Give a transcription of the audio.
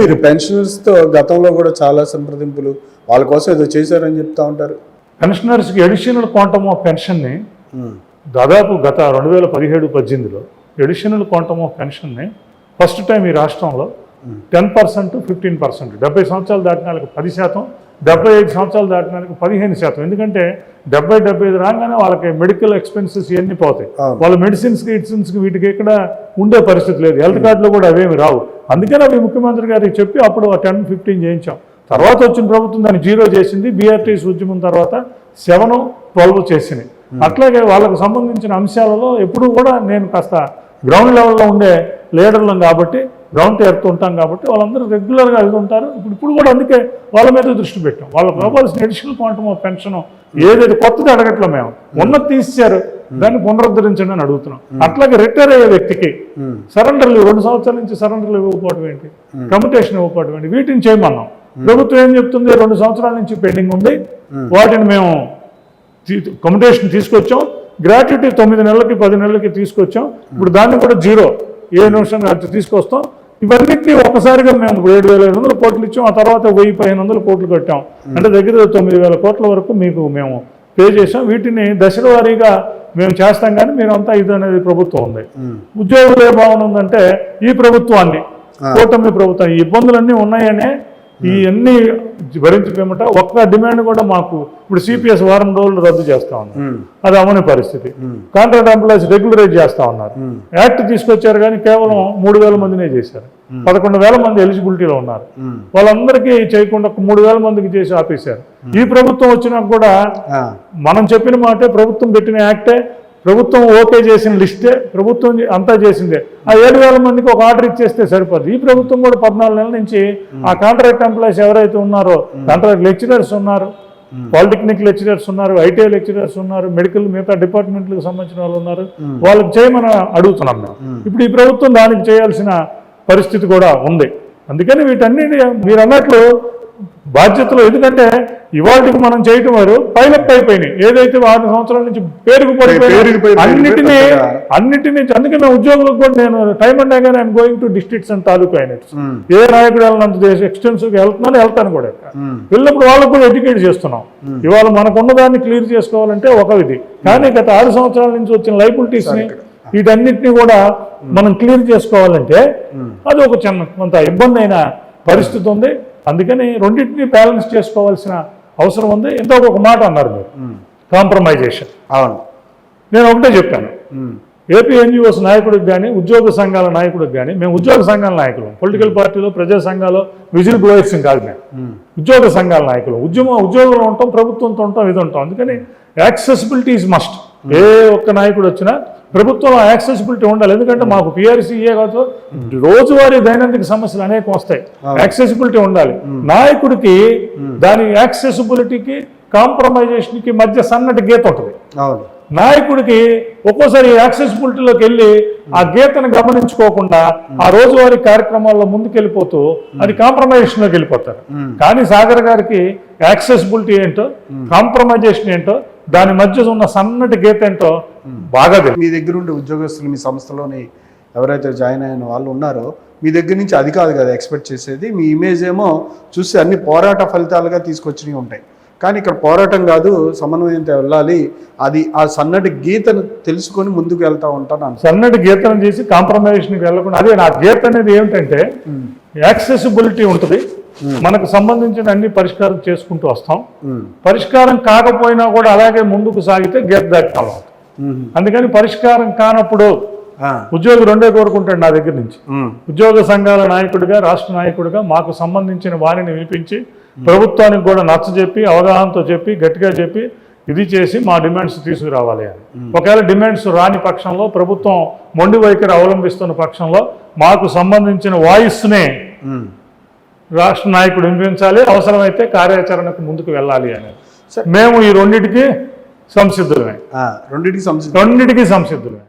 మీరు పెన్షనర్స్తో గతంలో కూడా చాలా సంప్రదింపులు వాళ్ళ కోసం ఏదో చేశారని చెప్తా ఉంటారు. పెన్షనర్స్కి అడిషనల్ క్వాంటమ్ ఆఫ్ పెన్షన్ని దాదాపు గత రెండు వేల పదిహేడు పద్దెనిమిదిలో అడిషనల్ క్వాంటమ్ ఆఫ్ పెన్షన్ని ఫస్ట్ టైం ఈ రాష్ట్రంలో టెన్ పర్సెంట్ ఫిఫ్టీన్ పర్సెంట్ డెబ్బై సంవత్సరాలు దాటిన వాళ్ళకి పది శాతం డెబ్బై ఐదు సంవత్సరాలు దాటిన వాళ్ళకి పదిహేను శాతం. ఎందుకంటే డెబ్బై డెబ్బై ఐదు రాగానే వాళ్ళకి మెడికల్ ఎక్స్పెన్సెస్ ఇవన్నీ పోతాయి. వాళ్ళ మెడిసిన్స్కి గిడిసిన్స్కి వీటికి ఇక్కడ ఉండే పరిస్థితి లేదు. హెల్త్ కార్డులో కూడా అవేమి రావు. అందుకని అవి ముఖ్యమంత్రి గారికి చెప్పి అప్పుడు టెన్ ఫిఫ్టీన్ చేయించాం. తర్వాత వచ్చిన ప్రభుత్వం దాన్ని జీరో చేసింది. బీఆర్టీసీ ఉద్యమం తర్వాత సెవెన్ ట్వెల్వ్ చేసింది. అట్లాగే వాళ్ళకు సంబంధించిన అంశాలలో ఎప్పుడూ కూడా నేను కాస్త గ్రౌండ్ లెవెల్లో ఉండే లీడర్లం కాబట్టి గ్రౌండ్ ఎర్త్ ఉంటాం కాబట్టి వాళ్ళందరూ రెగ్యులర్గా ఉంటారు. ఇప్పుడు ఇప్పుడు కూడా అందుకే వాళ్ళ మీద దృష్టి పెట్టాం. వాళ్ళకి కావాల్సిన అడిషనల్ క్వాంటమ్ ఆఫ్ పెన్షన్ ఏదైతే కొత్తది అడగట్లే మేము. ఉన్నది తీసేశారు. దాన్ని పునరుద్ధరించండి అని అడుగుతున్నాం. అట్లాగే రిటైర్ అయ్యే వ్యక్తికి సరెండర్ లీవ్ రెండు సంవత్సరాల నుంచి సరెండర్ లీవ్ ఇవ్వకపోవడం ఏంటి కమిటేషన్ ఇవ్వకపోవడం ఏంటి? వీటిని చేయమన్నాం. ప్రభుత్వం ఏం చెప్తుంది? రెండు సంవత్సరాల నుంచి పెండింగ్ ఉంది. వాటిని మేము కమిటేషన్ తీసుకొచ్చాం. గ్రాట్యుటీ తొమ్మిది నెలలకి పది నెలలకి తీసుకొచ్చాం. ఇప్పుడు దాన్ని కూడా జీరో. ఏ నిమిషం అది తీసుకొస్తాం. ఇవన్నిటిని ఒకసారిగా మేము ఏడు వేల ఐదు వందల కోట్లు ఇచ్చాం. ఆ తర్వాత వెయ్యి పదిహేను వందల కోట్లు కట్టాం. అంటే దగ్గర తొమ్మిది వేల కోట్ల వరకు మీకు మేము పే చేసాం వీటిని దశల వారీగా మేము చేస్తాం కానీ మీరంతా ఇది అనేది ప్రభుత్వం ఉంది. ఉద్యోగులు ఏ భావన ఉందంటే ఈ ప్రభుత్వాన్ని కూటమి ప్రభుత్వం ఈ ఇబ్బందులన్నీ ఉన్నాయనే ఈ అన్ని భరించలేమట ఒక్క డిమాండ్ కూడా మాకు ఇప్పుడు సిపిఎస్ వారం రోజులు రద్దు చేస్తా ఉన్నారు. అది అమని పరిస్థితి. కాంట్రాక్ట్ ఎంప్లాయీస్ రెగ్యులరైజ్ చేస్తా ఉన్నారు. యాక్ట్ తీసుకొచ్చారు కానీ కేవలం మూడు వేల మందినే చేశారు. పదకొండు వేల మంది ఎలిజిబిలిటీలో ఉన్నారు. వాళ్ళందరికీ చేయకుండా మూడు వేల మందికి చేసి ఆపేశారు. ఈ ప్రభుత్వం వచ్చినాక కూడా మనం చెప్పిన మాటే ప్రభుత్వం పెట్టిన యాక్టే ప్రభుత్వం ఓకే చేసిన లిస్టే ప్రభుత్వం అంతా చేసిందే. ఆ ఏడు వేల మందికి ఒక ఆర్డర్ ఇచ్చేస్తే సరిపోదు ఈ ప్రభుత్వం కూడా పద్నాలుగు నెలల నుంచి ఆ కాంట్రాక్ట్ ఎంప్లాయీస్ ఎవరైతే ఉన్నారో కాంట్రాక్ట్ లెక్చరర్స్ ఉన్నారు పాలిటెక్నిక్ లెక్చరర్స్ ఉన్నారు ఐటీఐ లెక్చరర్స్ ఉన్నారు మెడికల్ మిగతా డిపార్ట్మెంట్లకు సంబంధించిన వాళ్ళు ఉన్నారు. వాళ్ళకి చేయమని అడుగుతున్నాం మేము. ఇప్పుడు ఈ ప్రభుత్వం దానికి చేయాల్సిన పరిస్థితి కూడా ఉంది. అందుకని వీటన్నిటి మీరు అన్నట్లు బాధ్యతలు ఎందుకంటే ఇవాళకి మనం చేయటం వారు పైలప్ అయిపోయినాయి. ఏదైతే ఆరు సంవత్సరాల నుంచి పేరుకు పేరుకుపోయి, అన్నిటినీ. అన్నిటినీ అందుకే మేము ఉద్యోగులకు కూడా నేను time and again I'm going to districts and taluka units ఏ నాయకుడు వెళ్ళినంత చేసి ఎక్స్టెన్సివ్గా వెళ్తున్నాను వెళ్తాను కూడా. వెళ్ళినప్పుడు వాళ్ళకు కూడా ఎడ్యుకేట్ చేస్తున్నాం. ఇవాళ మనకున్న దాన్ని క్లియర్ చేసుకోవాలంటే ఒక విధి. కానీ గత ఆరు సంవత్సరాల నుంచి వచ్చిన లైబిలిటీస్ని వీటన్నిటిని కూడా మనం క్లియర్ చేసుకోవాలంటే అది ఒక చిన్న కొంత ఇబ్బంది అయిన పరిస్థితి ఉంది. అందుకని రెండింటిని బ్యాలెన్స్ చేసుకోవాల్సిన అవసరం ఉంది. ఎంతో ఒక మాట అన్నారు మీరు. కాంప్రమైజేషన్. అవును. నేను ఒకటే చెప్పాను. ఏపీ ఎన్జిఓస్ నాయకుడికి కానీ ఉద్యోగ సంఘాల నాయకుడికి కానీ మేము ఉద్యోగ సంఘాల నాయకులు. పొలిటికల్ పార్టీలో ప్రజా సంఘాలు విజిల్ బ్లోయర్స్ కాదు మేము. ఉద్యోగ సంఘాల నాయకులు. ఉద్యమం ఉద్యోగంలో ఉంటాం ప్రభుత్వంతో ఉంటాం ఇది ఉంటాం. అందుకని యాక్సెసిబిలిటీ ఈజ్ మస్ట్ ఏ ఒక్క నాయకుడు వచ్చినా ప్రభుత్వంలో యాక్సెసిబిలిటీ ఉండాలి. ఎందుకంటే మాకు పిఆర్సీఏ కాదు రోజువారీ దైనందిక సమస్యలు అనేక వస్తాయి. యాక్సెసిబిలిటీ ఉండాలి. నాయకుడికి దాని యాక్సెసిబిలిటీకి కాంప్రమైజేషన్కి మధ్య సన్నటి గీత ఉంటుంది. నాయకుడికి ఒక్కోసారి యాక్సెసిబిలిటీలోకి వెళ్ళి ఆ గీతను గమనించుకోకుండా ఆ రోజువారీ కార్యక్రమాల్లో ముందుకెళ్ళిపోతూ అది కాంప్రమైజేషన్లోకి వెళ్ళిపోతారు. కానీ సాగర్ గారికి యాక్సెసిబిలిటీ ఏంటో కాంప్రమైజేషన్ ఏంటో దాని మధ్య ఉన్న సన్నటి గీత ఏంటో బాగా తెలుసు. మీ దగ్గర ఉండే ఉద్యోగస్తులు మీ సంస్థలోని ఎవరైతే జాయిన్ అయిన వాళ్ళు ఉన్నారో మీ దగ్గర నుంచి అది కాదు కదా ఎక్స్పెక్ట్ చేసేది. మీ ఇమేజ్ ఏమో చూసి అన్ని పోరాట ఫలితాలుగా తీసుకొచ్చినవి ఉంటాయి. కానీ ఇక్కడ పోరాటం కాదు సమన్వయంతో వెళ్ళాలి. అది ఆ సన్నటి గీతను తెలుసుకొని ముందుకు వెళ్తా ఉంటాను సన్నటి గీతను చేసి కాంప్రమైజేషన్కి వెళ్ళకుండా అదే నా గీత అనేది ఏమిటంటే యాక్సెసిబిలిటీ ఉంటుంది. మనకు సంబంధించిన అన్ని పరిష్కారం చేసుకుంటూ వస్తాం. పరిష్కారం కాకపోయినా కూడా అలాగే ముందుకు సాగితే గీత దాటాలి అందుకని పరిష్కారం కానప్పుడు ఉద్యోగి రెండే కోరుకుంటాడు నా దగ్గర నుంచి. ఉద్యోగ సంఘాల నాయకుడిగా రాష్ట్ర నాయకుడిగా మాకు సంబంధించిన వారిని వినిపించి ప్రభుత్వానికి కూడా నచ్చజెప్పి అవగాహనతో చెప్పి గట్టిగా చెప్పి ఇది చేసి మా డిమాండ్స్ తీసుకురావాలి అని. ఒకవేళ డిమాండ్స్ రాని పక్షంలో ప్రభుత్వం మొండి వైఖరి అవలంబిస్తున్న పక్షంలో మాకు సంబంధించిన వాయిస్నే రాష్ట్ర నాయకుడు వినిపించాలి అవసరమైతే కార్యాచరణకు ముందుకు వెళ్ళాలి అని మేము ఈ రెండింటికి సంసిద్ధులమే. రెండింటికి సంసిద్ధులమే.